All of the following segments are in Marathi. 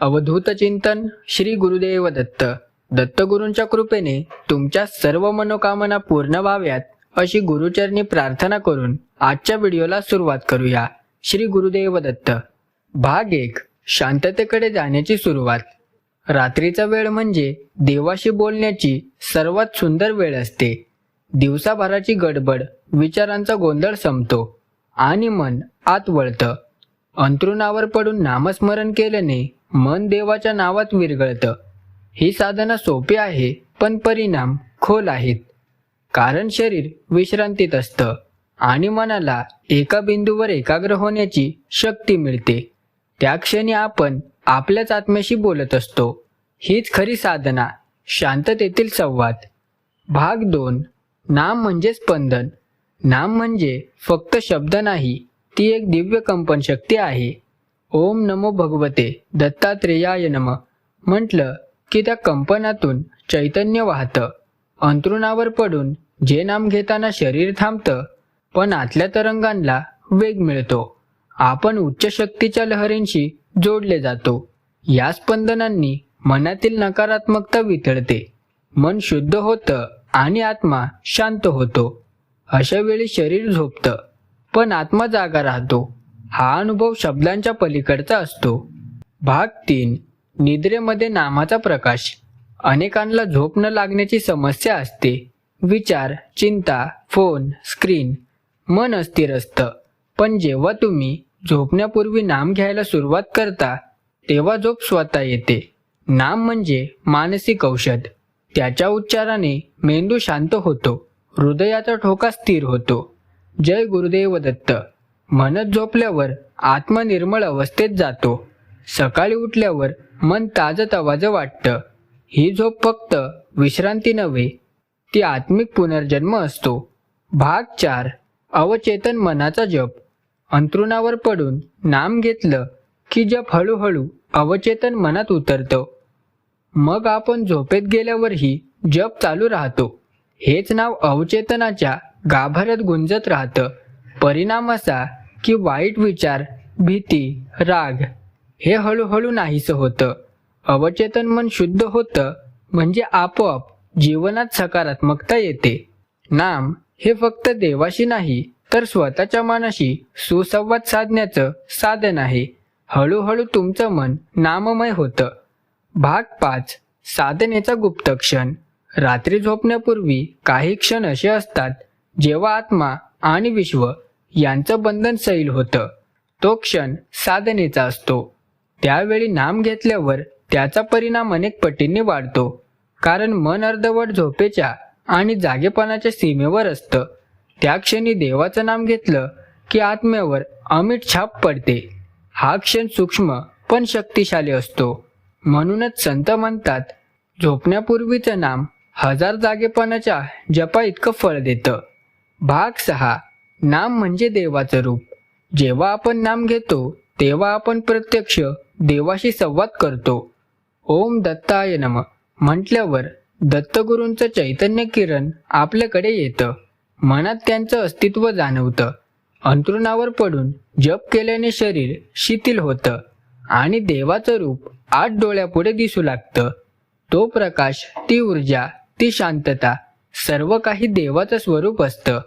अवधूत चिंतन श्री गुरुदेव दत्त. दत्तगुरूंच्या कृपेने तुमच्या सर्व मनोकामना पूर्ण व्हाव्यात अशी गुरुचरणी प्रार्थना करून आजच्या व्हिडिओला सुरुवात करूया. श्री गुरुदेव दत्त. भाग एक. शांततेकडे जाण्याची सुरुवात. रात्रीचा वेळ म्हणजे देवाशी बोलण्याची सर्वात सुंदर वेळ असते. दिवसाभराची गडबड विचारांचा गोंधळ संपतो आणि मन आत वळतं. अंतरुणावर पडून नामस्मरण केल्याने मन देवाच्या नावात विरघळतं. ही साधना सोपी आहे पण परिणाम खोल आहेत. कारण शरीर विश्रांतीत असतं आणि मनाला एका बिंदूवर एकाग्र होण्याची शक्ती मिळते. त्या क्षणी आपण आपल्याच आत्म्याशी बोलत असतो. हीच खरी साधना शांततेतील संवाद. भाग दोन नाम म्हणजे स्पंदन. नाम म्हणजे फक्त शब्द नाही ती एक दिव्य कंपन शक्ती आहे. ओम नमो भगवते दत्तात्रेयाय नम. म्हटलं की त्या कंपनातून चैतन्य वाहतं. अंतरुणावर पडून जे नाम घेताना शरीर थांबतं पण आतल्या तरंगांना वेग मिळतो. आपण उच्च शक्तीच्या लहरींशी जोडले जातो. या स्पंदनांनी मनातील नकारात्मकता वितळते. मन शुद्ध होतं आणि आत्मा शांत होतो. अशा वेळी शरीर झोपतं पण आत्मा जागा राहतो. हा अनुभव शब्दांच्या पलीकडचा असतो. भाग तीन. निद्रेमध्ये नामाचा प्रकाश. अनेकांना झोप न लागण्याची समस्या असते. विचार चिंता फोन स्क्रीन. मन अस्थिर असतं. पण जेव्हा तुम्ही झोपण्यापूर्वी नाम घ्यायला सुरुवात करता तेव्हा झोप स्वतः येते. नाम म्हणजे मानसिक औषध. त्याच्या उच्चाराने मेंदू शांत होतो. हृदयाचा ठोका स्थिर होतो. जय गुरुदेव दत्त. म्हणत झोपल्यावर आत्मा निर्मळ अवस्थेत जातो. सकाळी उठल्यावर मन ताजतवाज वाटतं. ही झोप फक्त विश्रांती नव्हे ती आत्मिक पुनर्जन्म असतो. भाग चार अवचेतन मनाचा जप. अंतरुणावर पडून नाम घेतलं की जप हळूहळू अवचेतन मनात उतरतं. मग आपण झोपेत गेल्यावरही जप चालू राहतो. हेच नाव अवचेतनाच्या गाभाऱ्यात गुंजत राहतं. परिणाम असा की वाईट विचार भीती राग हे हळूहळू नाहीसं होतं. अवचेतन मन शुद्ध होतं म्हणजे आपोआप जीवनात सकारात्मकता येते. नाम हे फक्त देवाशी नाही तर स्वतःच्या मनाशी सुसंवाद साधण्याचं साधन आहे. हळूहळू तुमचं मन नाममय होतं. भाग पाच साधनेचा गुप्त क्षण रात्री झोपण्यापूर्वी काही क्षण असे असतात जेव्हा आत्मा आणि विश्व यांचं बंधन सैल होतं. तो क्षण साधनेचा असतो. त्यावेळी नाम घेतल्यावर त्याचा परिणाम अनेक पटींनी वाढतो. कारण मन अर्धवट झोपेच्या आणि जागेपणाच्या सीमेवर असतं. त्या क्षणी देवाचं नाम घेतलं की आत्म्यावर अमिट छाप पडते. हा क्षण सूक्ष्म पण शक्तिशाली असतो. म्हणूनच संत म्हणतात झोपण्यापूर्वीचं नाम हजार जागेपणाच्या जपा इतकं फळ देतं. भाग सहा. नाम म्हणजे देवाचं रूप. जेव्हा आपण नाम घेतो तेव्हा आपण प्रत्यक्ष देवाशी संवाद करतो. ओम दत्ताय नम. म्हटल्यावर दत्तगुरूंचं चैतन्य किरण आपल्याकडे येतं. मनात त्यांचं अस्तित्व जाणवतं. अंतरुणावर पडून जप केल्याने शरीर शिथिल होतं आणि देवाचं रूप आठ डोळ्यापुढे दिसू लागतं. तो प्रकाश ती ऊर्जा ती शांतता सर्व काही देवाचं स्वरूप असतं.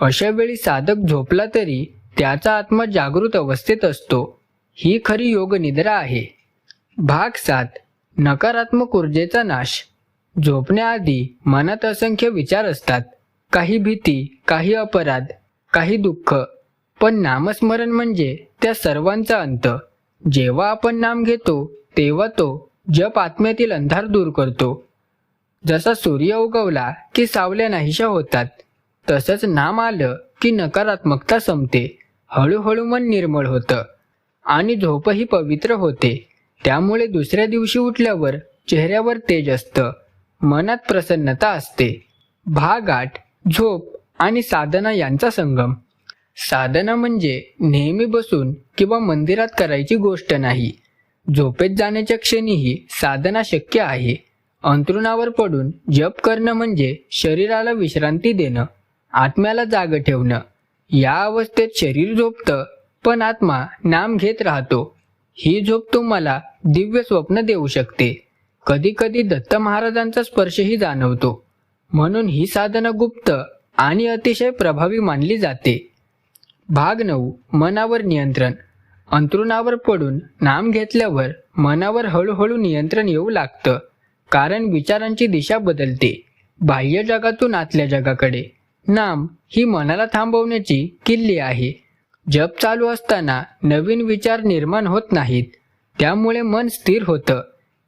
अशा वेळी साधक झोपला तरी त्याचा आत्मा जागृत अवस्थेत असतो. ही खरी योगनिद्रा आहे. भाग सात. नकारात्मक ऊर्जेचा नाश. झोपण्याआधी मनात असंख्य विचार असतात. काही भीती काही अपराध काही दुःख. पण नामस्मरण म्हणजे त्या सर्वांचा अंत. जेव्हा आपण नाम घेतो तेव्हा तो जप आत्म्यातील अंधार दूर करतो. जसा सूर्य उगवला की सावल्या नाहीशा होतात. तसंच नाम आलं की नकारात्मकता संपते. हळूहळू मन निर्मळ होतं. आणि झोपही पवित्र होते. त्यामुळे दुसऱ्या दिवशी उठल्यावर चेहऱ्यावर तेज असतं. मनात प्रसन्नता असते. भाग झोप आणि साधना यांचा संगम. साधना म्हणजे नेहमी बसून किंवा मंदिरात करायची गोष्ट नाही. झोपेत जाण्याच्या क्षणीही साधना शक्य आहे. अंतरुणावर पडून जप करणं म्हणजे शरीराला विश्रांती देणं. आत्म्याला जाग ठेवणं. या अवस्थेत शरीर झोपतं पण आत्मा नाम घेत राहतो. ही झोप तुम्हाला दिव्य स्वप्न देऊ शकते. कधी कधी दत्त महाराजांचा स्पर्शही जाणवतो. म्हणून ही साधना गुप्त आणि अतिशय प्रभावी मानली जाते. भाग नऊ मनावर नियंत्रण. अंतरुणावर पडून नाम घेतल्यावर मनावर हळूहळू नियंत्रण येऊ लागतं. कारण विचारांची दिशा बदलते. बाह्य जगातून आतल्या जगाकडे. नाम ही मनाला थांबवण्याची किल्ली आहे. जप चालू असताना नवीन विचार निर्माण होत नाहीत. त्यामुळे मन स्थिर होतं.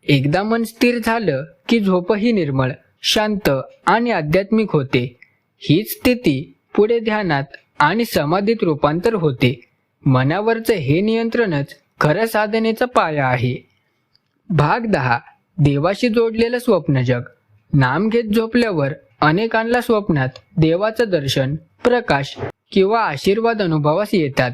एकदा मन स्थिर झालं की झोपही निर्मळ शांत आणि आध्यात्मिक होते. हीच स्थिती पुढे ध्यानात आणि समाधीत रूपांतर होते. मनावरचं हे नियंत्रणच खरं साधनेचा पाया आहे. भाग दहा. देवाशी जोडलेलं स्वप्नजग. नाम घेत झोपल्यावर अनेकांना स्वप्नात देवाचं दर्शन प्रकाश किंवा आशीर्वाद अनुभवास येतात.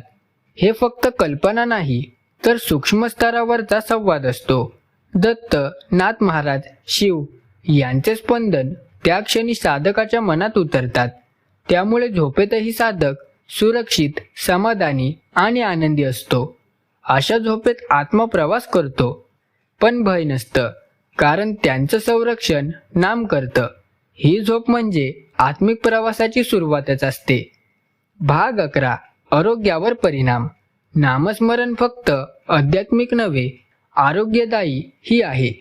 हे फक्त कल्पना नाही तर सूक्ष्म स्तरावरचा संवाद असतो. दत्त नाथ महाराज शिव यांचे स्पंदन त्या क्षणी साधकाच्या मनात उतरतात. त्यामुळे झोपेतही साधक सुरक्षित समाधानी आणि आनंदी असतो. अशा झोपेत आत्मप्रवास करतो. पण भय नसतं कारण त्यांचं संरक्षण नाम करतं ही झोप म्हणजे आत्मिक प्रवासाची सुरुवातच असते. भाग अकरा. आरोग्यावर परिणाम. नामस्मरण फक्त आध्यात्मिक नव्हे आरोग्यदायी ही आहे.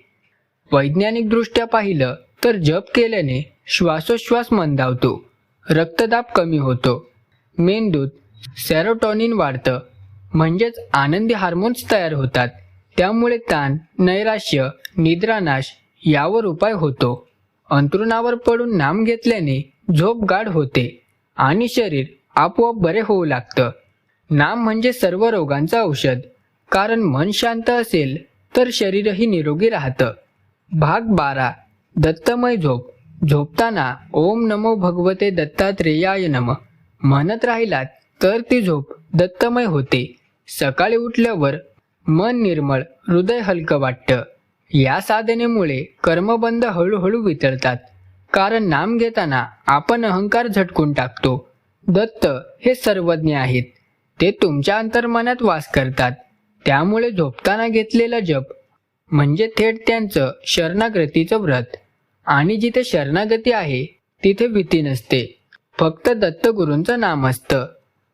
वैज्ञानिकदृष्ट्या पाहिलं तर जप केल्याने श्वासोश्वास मंदावतो रक्तदाब कमी होतो. मेंदूत सेरोटॉनिन वाढतं म्हणजेच आनंदी हार्मोन्स तयार होतात. त्यामुळे ताण नैराश्य निद्रानाश यावर उपाय होतो. अंतरुणावर पडून नाम घेतल्याने झोप गाढ होते आणि शरीर आपोआप बरे होऊ लागतं. नाम म्हणजे सर्व रोगांचं औषध. कारण मन शांत असेल तर शरीरही निरोगी राहतं. भाग बारा. दत्तमय झोप. झोपताना ओम नमो भगवते दत्तात्रेयाय नम. म्हणत राहिलात तर ती झोप दत्तमय होते. सकाळी उठल्यावर मन निर्मळ हृदय हलकं वाटतं. या साधनेमुळे कर्मबंध हळूहळू वितळतात. कारण नाम घेताना आपण अहंकार झटकून टाकतो. दत्त हे सर्वज्ञ आहेत. ते तुमच्या अंतर्मनात वास करतात. त्यामुळे झोपताना घेतलेला जप म्हणजे थेट त्यांचं शरणागतीचं व्रत. आणि जिथे शरणागती आहे तिथे भीती नसते. फक्त दत्तगुरूंचं नाम असतं.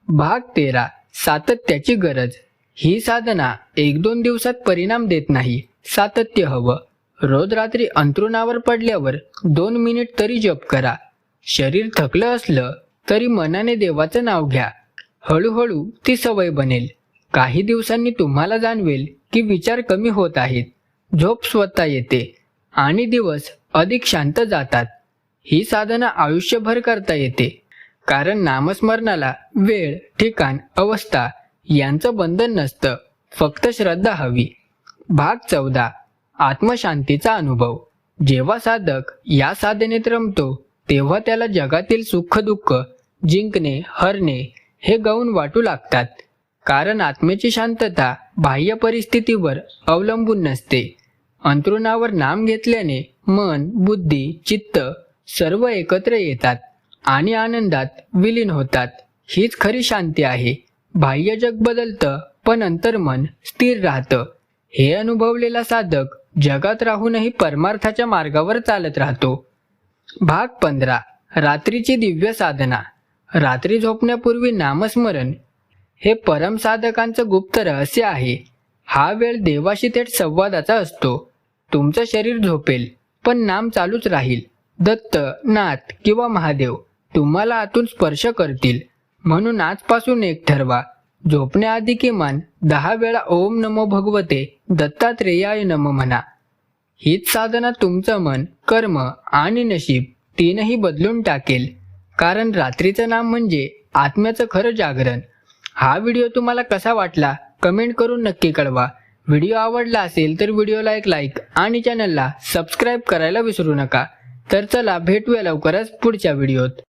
भाग तेरा सातत्याची गरज. ही साधना एक दोन दिवसात परिणाम देत नाही. सातत्य हवं. रोज रात्री अंतरुणावर पडल्यावर दोन मिनिट तरी जप करा. शरीर थकलं असलं तरी मनाने देवाचं नाव घ्या. हळूहळू ती सवय बनेल. काही दिवसांनी तुम्हाला जाणवेल की विचार कमी होत आहेत. झोप स्वतः येते. आणि दिवस अधिक शांत जातात. ही साधना आयुष्यभर करता येते. कारण नामस्मरणाला वेळ ठिकाण अवस्था यांचं बंधन नसतं. फक्त श्रद्धा हवी. भाग चौदा. आत्मशांतीचा अनुभव. जेव्हा साधक या साधनेत रमतो तेव्हा त्याला जगातील सुख दुःख जिंकणे हरणे हे गौण वाटू लागतात. कारण आत्म्याची शांतता बाह्य परिस्थितीवर अवलंबून नसते. अंतरुणावर नाम घेतल्याने मन बुद्धी चित्त सर्व एकत्र येतात आणि आनंदात विलीन होतात. हीच खरी शांती आहे. बाह्य जग बदलतं पण अंतर्मन स्थिर राहतं. हे अनुभवलेला साधक जगात राहूनही परमार्थाच्या मार्गावर चालत राहतो. भाग पंधरा. रात्रीची दिव्य साधना. रात्री झोपण्यापूर्वी नामस्मरण. हे परम साधकांचं गुप्त रहस्य आहे. हा वेळ देवाशी थेट संवादाचा असतो. तुमचं शरीर झोपेल पण नाम चालूच राहील. दत्त नाथ किंवा महादेव तुम्हाला आतून स्पर्श करतील. म्हणून आजपासून एक ठरवा. झोपण्याआधी किमान दहा वेळा ओम नमो भगवते. दत्तात्रेयाय नम म्हणा हीच साधना तुमचं मन कर्म आणि नशीब तीनही बदलून टाकेल. कारण रात्रीचं नाम म्हणजे आत्म्याचं खरं जागरण. हा व्हिडिओ तुम्हाला कसा वाटला कमेंट करून नक्की कळवा. व्हिडिओ आवडला असेल तर व्हिडिओला एक लाईक आणि चॅनलला सबस्क्राईब करायला विसरू नका. तर चला भेटूया लवकरच पुढच्या व्हिडिओत.